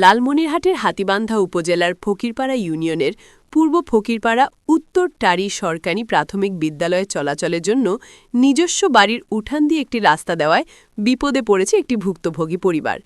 লালমনিরহাটের হাতিবান্ধা উপজেলার ফকিরপাড়া ইউনিয়নের পূর্ব ফকিরপাড়া উত্তর টারি সরকারি প্রাথমিক বিদ্যালয়ে চলাচলের জন্য নিজস্ব বাড়ির উঠান দিয়ে একটি রাস্তা দেওয়ায় বিপদে পড়েছে একটি ভুক্তভোগী পরিবার।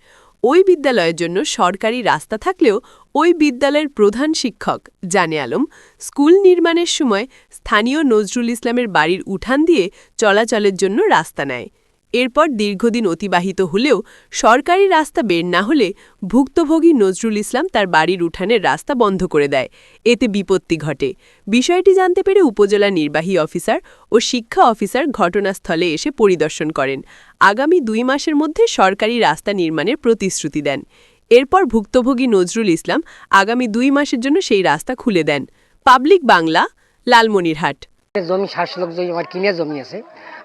ওই বিদ্যালয়ের জন্য সরকারি রাস্তা থাকলেও ওই বিদ্যালয়ের প্রধান শিক্ষক জানে আলম স্কুল নির্মাণের সময় স্থানীয় নজরুল ইসলামের বাড়ির উঠান দিয়ে চলাচলের জন্য রাস্তা নেয়। এরপর দীর্ঘদিন অতিবাহিত হলেও সরকারি রাস্তা বের না হলে ভুক্তভোগী নজরুল ইসলাম তার বাড়ির উঠানের রাস্তা বন্ধ করে দেয়। এতে বিপত্তি ঘটে। বিষয়টি জানতে পেরে উপজেলা নির্বাহী অফিসার ও শিক্ষা অফিসার ঘটনাস্থলে এসে পরিদর্শন করেন। আগামী দুই মাসের মধ্যে সরকারি রাস্তা নির্মাণের প্রতিশ্রুতি দেন। এরপর ভুক্তভোগী নজরুল ইসলাম আগামী দুই মাসের জন্য সেই রাস্তা খুলে দেন। পাবলিক বাংলা, লালমনিরহাট। জমি ষাট লোক জমি, আমার কিনে জমি আছে।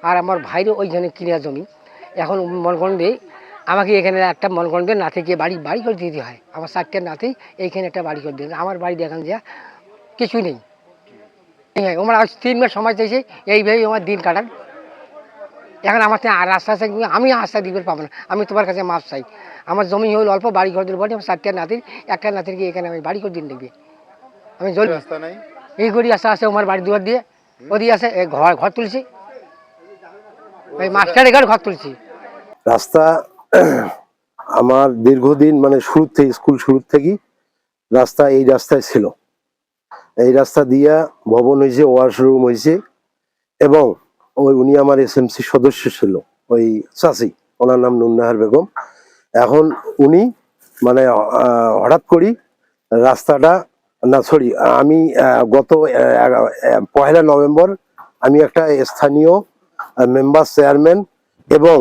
আর আমার ভাইরও ওইখানে কিনা জমি। এখন মনে করেন যে আমাকে এখানে একটা মনে যে গিয়ে বাড়ি বাড়ি করে দিতে হয়। আমার চারটে নাতেই এইখানে একটা বাড়ি করে দিতে আমার বাড়ি দেখান যা কিছুই নেই। হ্যাঁ আমার আজ তিন মাস সময় চাইছে এইভাবেই আমার দিন কাটান। এখন আমার আর রাস্তা আছে আমি রাস্তা দিতে পাবো না। আমি তোমার কাছে মাপ চাই। আমার জমি হল অল্প বাড়ি ঘর দিলে বলি আমার চারটে নাতির একটা নাতির গিয়ে এখানে আমি বাড়ি করে দিন দেখবি। আমি জল রাস্তা নাই? এই করি আসতে আসতে আমার বাড়ি দুয়ার দিয়ে ওদিকে আছে ঘর ঘর তুলছি। রাস্তা আমার দীর্ঘদিন মানে শুরু থেকে, স্কুল শুরু থেকেই রাস্তা এই রাস্তায় ছিল। এই রাস্তা দিয়া ভবন হয়েছে ওয়াশরুম হয়েছে এবং ওই উনি আমার এসএমসি সদস্য ছিল, ওই চাষি ওনার নাম নুন্নাহার বেগম। এখন উনি মানে হঠাৎ করি রাস্তাটা, না সরি আমি গত পয়লা নভেম্বর আমি একটা স্থানীয় মেম্বার চেয়ারম্যান এবং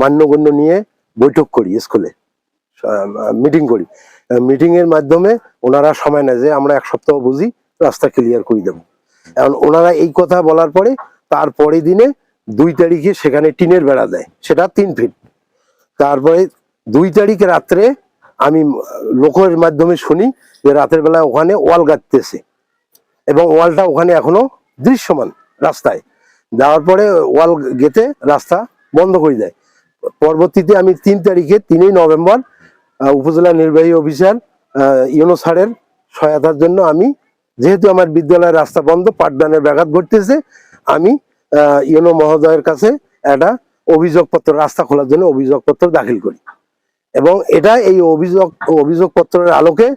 মান্যগণ্য নিয়ে বৈঠক করি স্কুলে মিটিং করি। মিটিং এর মাধ্যমে ওনারা সময় নেয় যে আমরা এক সপ্তাহ বুঝি, রাস্তা ক্লিয়ার করে দেবো। এখন ওনারা এই কথা বলার পরে তারপরে দিনে দুই তারিখে সেখানে টিনের বেড়া দেয়, সেটা তিন ফিট। তারপরে দুই তারিখে রাত্রে আমি লোকের মাধ্যমে শুনি যে রাতের বেলা ওখানে ওয়াল গাঁথতেছে এবং ওয়ালটা ওখানে এখনও দৃশ্যমান রাস্তায়। দেওয়ার পরে ওয়াল গেতে রাস্তা বন্ধ করে দেয়। পরবর্তীতে আমি তিন তারিখে, তিনই নভেম্বর উপজেলা নির্বাহী অফিসার ইউনো স্যারের সহায়তার জন্য আমি, যেহেতু আমার বিদ্যালয়ের রাস্তা বন্ধ, পাঠদানের ব্যাঘাত ঘটতেছে, আমি ইউনো মহোদয়ের কাছে একটা অভিযোগপত্র, রাস্তা খোলার জন্য অভিযোগপত্র দাখিল করি। এবং এটা এই অভিযোগ, অভিযোগপত্রের আলোকে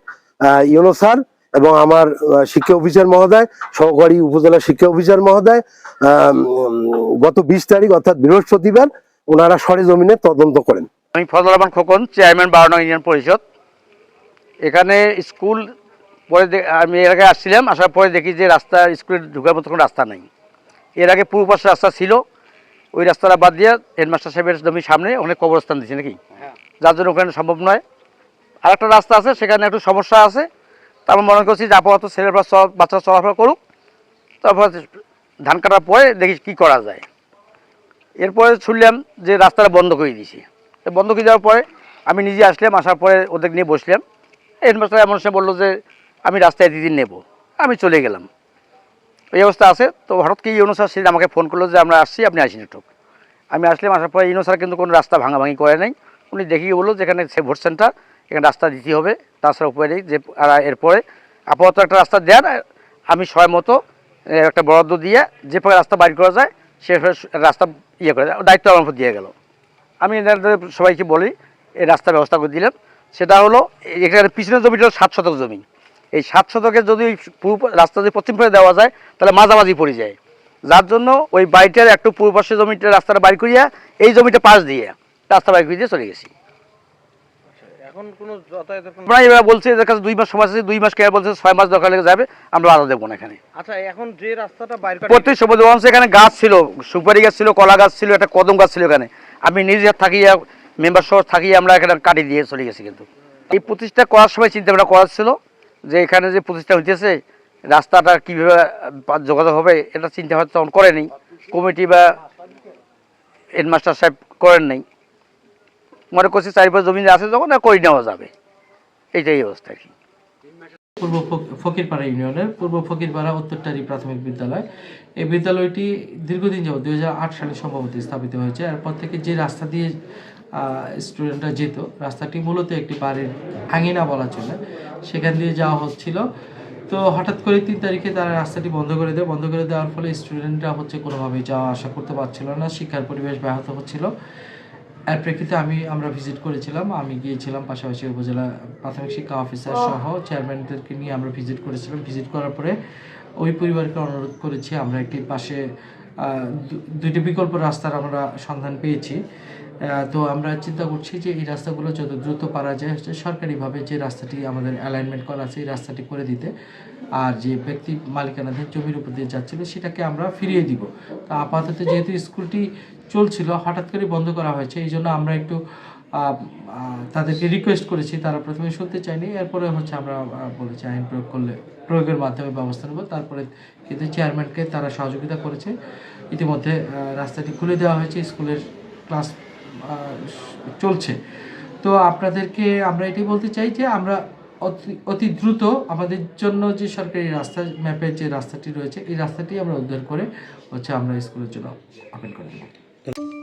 ইউনো স্যার এবং আমার শিক্ষা অফিসার মহোদয় সহকারী উপজেলা শিক্ষা অফিসার মহোদয় আহ, গত বিশ তারিখ অর্থাৎ বৃহস্পতিবার ওনারা সরেজমিনে তদন্ত করেন। আমি ফজল রহমান খোকন চেয়ারম্যান বারোনং ইউনিয়ন পরিষদ। এখানে স্কুল পরে আমি এর আগে আসছিলাম আসার পরে দেখি যে রাস্তা স্কুলে ঢুকার মতো কোনো রাস্তা নেই। এর আগে পূর্ব পাশে রাস্তা ছিল ওই রাস্তাটা বাদ দিয়ে হেডমাস্টার সাহেবের জমির সামনে অনেক কবরস্থান দিচ্ছে নাকি? যার জন্য ওখানে সম্ভব নয়। আর একটা রাস্তা আছে সেখানে একটু সমস্যা আছে। তারপর মনে করছি যে আপাতত ছেলেরা চল বাচ্চারা চলাফেরা করুক। তারপর ধান কাটার পরে দেখি কী করা যায়। এরপরে শুনলাম যে রাস্তাটা বন্ধ করে দিয়েছি। বন্ধ করে দেওয়ার পরে আমি নিজে আসলাম, আসার পরে ওদের নিয়ে বসলাম। হেডমাস্টার এমন সে বলল যে, আমি রাস্তায় দিদিন নেব, আমি চলে গেলাম। এই অবস্থা আছে। তো হঠাৎ কি ইউনো স্যার সেদিন আমাকে ফোন করল যে, আমরা আসছি, আপনি আসেন একটু। আমি আসলাম, আসার পরে ইউনো স্যার কিন্তু কোনো রাস্তা ভাঙাভাঙি করে নাই। উনি দেখিয়ে বলল যেখানে সে ভোট সেন্টার এখানে রাস্তা দিতে হবে, তাছাড়া উপায় নেই, যে এরপরে আপাতত একটা রাস্তা দেন, আমি সময় মতো একটা বরাদ্দ দিয়ে যে প্রকার রাস্তা বাইর করা যায়, সে রাস্তা ইয়ে করে দায়িত্ব আমার উপর দিয়ে গেল। আমি সবাইকে বলি, এই রাস্তার ব্যবস্থা করে দিলাম সেটা হলো, এখানে পিছনের জমিটা সাত শতক জমি। এই সাত শতকের যদি পূর্ব রাস্তা যদি পশ্চিম পাশে দেওয়া যায়, তাহলে মাঝামাঝি পড়ে যায়। যার জন্য ওই বাড়িটার একটু পূর্ব জমিটা রাস্তাটা বাইর করিয়া, এই জমিটা পাশ দিয়ে রাস্তা বাইর করে দিয়ে চলে গেছি। এখন কোনো যাতায়াতের কোনো আমরা এবার বলছে এদের কাছে দুই মাস সময় আছে দুই মাস কে বলছে ছয় মাস দরকার লেগে যাবে আমরা আলাদা দেবো না এখানে। আচ্ছা এখন যে রাস্তাটা বাইর প্রত্যেক সবুজ বংশে এখানে গাছ ছিল সুপারি গাছ ছিল কলা গাছ ছিল একটা কদম গাছ ছিল এখানে। আমি নিজে থাকিয়া মেম্বার সহ থাকিয়ে আমরা এখানে কাটি দিয়ে চলে গেছি কিন্তু। এই প্রতিষ্ঠা করার সময় চিন্তা ভাবনা করার ছিল যে এখানে যে প্রতিষ্ঠা হইতেছে রাস্তাটা কীভাবে যোগাযোগ হবে এটা চিন্তা ভাবনা তখন করেনি। কমিটি বা হেডমাস্টার সাহেব করেন নাই। মনে করছি চারিপাশ জমি আছে যখন করে নেওয়া যাবে। এইটাই অবস্থা কি। পূর্ব ফকিরপাড়া ইউনিয়নের, পূর্ব ফকিরপাড়া উত্তরটারি প্রাথমিক বিদ্যালয়। এই বিদ্যালয়টি দীর্ঘদিন যাবত দুই সালে সম্ভবত স্থাপিত হয়েছে। এরপর থেকে যে রাস্তা দিয়ে স্টুডেন্টরা যেত, রাস্তাটি মূলত একটি বাড়ির আঙিনা বলা চলে। সেখান দিয়ে যাওয়া হচ্ছিল। তো হঠাৎ করে তিন তারিখে তারা রাস্তাটি বন্ধ করে দেয়। বন্ধ করে দেওয়ার ফলে স্টুডেন্টরা হচ্ছে কোনোভাবেই যাওয়া আসা করতে পারছিল না। শিক্ষার পরিবেশ ব্যাহত হচ্ছিল। এর প্রেক্ষিতে আমি আমরা ভিজিট করেছিলাম আমি গিয়েছিলাম পাশাপাশি উপজেলা প্রাথমিক শিক্ষা অফিসার সহ চেয়ারম্যানদেরকে নিয়ে আমরা ভিজিট করেছিলাম। ভিজিট করার পরে ওই পরিবারকে অনুরোধ করেছি আমরা একটি পাশে দুইটি বিকল্প রাস্তার আমরা সন্ধান পেয়েছি। তো আমরা চিন্তা করছি যে এই রাস্তাগুলো যত দ্রুত পারা যায় হচ্ছে সরকারিভাবে যে রাস্তাটি আমাদের অ্যালাইনমেন্ট করা আছে এই রাস্তাটি করে দিতে আর যে ব্যক্তি মালিকানাধীন জমির উপর দিয়ে যাচ্ছিল সেটাকে আমরা ফিরিয়ে দিব। তো আপাতত যেহেতু স্কুলটি চলছিল, হঠাৎ করে বন্ধ করা হয়েছে। এই জন্য আমরা একটু তাদেরকে রিকোয়েস্ট করেছি, তারা প্রথমে শুনতে চায়নি, এরপরে হচ্ছে আমরা বলেছি আইন প্রয়োগ করলে, প্রয়োগের মাধ্যমে ব্যবস্থা নেব। তারপরে কিন্তু চেয়ারম্যানকে তারা সহযোগিতা করেছে। ইতিমধ্যে রাস্তাটি খুলে দেওয়া হয়েছে, স্কুলের ক্লাস চলছে। তো আপনাদেরকে আমরা এটাই বলতে চাই যে, আমরা অতি অতি দ্রুত আমাদের জন্য যে সরকারি রাস্তা ম্যাপের যে রাস্তাটি রয়েছে, এই রাস্তাটি আমরা উদ্ধার করে হচ্ছে আমরা স্কুলের জন্য ওপেন করে দেবো। 음.